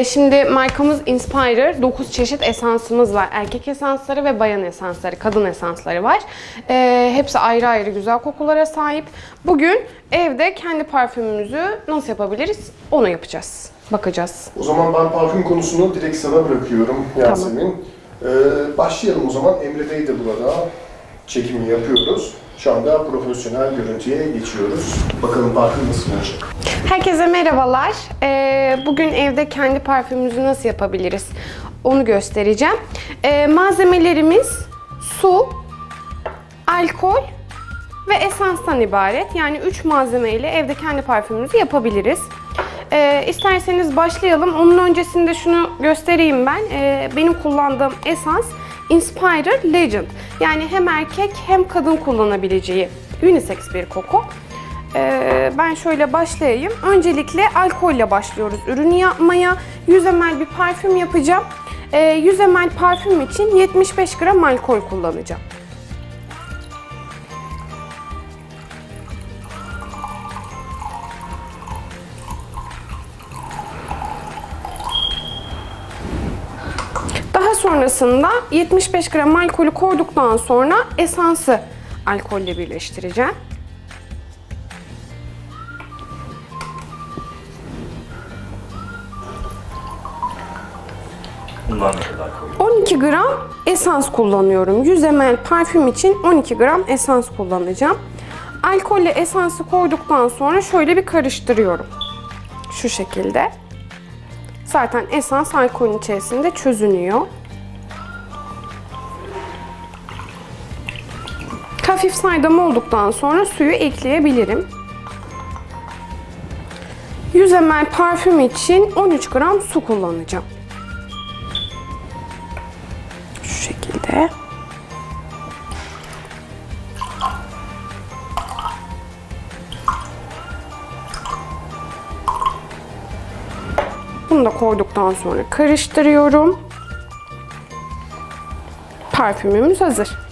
Ee, şimdi markamız Inspirer. 9 çeşit esansımız var. Erkek esansları ve bayan esansları, kadın esansları var. Ee, hepsi ayrı ayrı güzel kokulara sahip. Bugün evde kendi parfümümüzü nasıl yapabiliriz onu yapacağız. Bakacağız. O zaman ben parfüm konusunu direkt sana bırakıyorum Yasemin. Ee, başlayalım o zaman. Emre Bey de burada. Çekimi yapıyoruz. Şu anda profesyonel görüntüye geçiyoruz. Bakalım parfüm nasıl olacak? Herkese merhabalar. Ee, bugün evde kendi parfümümüzü nasıl yapabiliriz onu göstereceğim. Ee, malzemelerimiz su, alkol ve esanstan ibaret. Yani 3 malzeme ile evde kendi parfümümüzü yapabiliriz. Ee, isterseniz başlayalım. Onun öncesinde şunu göstereyim ben. Ee, benim kullandığım esans Inspirer Legend. Yani hem erkek hem kadın kullanabileceği unisex bir koku. Ee, ben şöyle başlayayım. Öncelikle alkolle başlıyoruz ürünü yapmaya. 100 ml bir parfüm yapacağım. Ee, 100 ml parfüm için 75 gram alkol kullanacağım. Sonrasında 75 gram alkolü koyduktan sonra esansı alkolle birleştireceğim. Bunlar ne kadar koyuyor? 12 gram esans kullanıyorum. 100 ml parfüm için 12 gram esans kullanacağım. Alkolle esansı koyduktan sonra şöyle bir karıştırıyorum. Şu şekilde. Zaten esans alkolün içerisinde çözünüyor. Hafif saydam olduktan sonra suyu ekleyebilirim. 100 ml parfüm için 13 gram su kullanacağım. Şu şekilde. Bunu da koyduktan sonra karıştırıyorum. Parfümümüz hazır.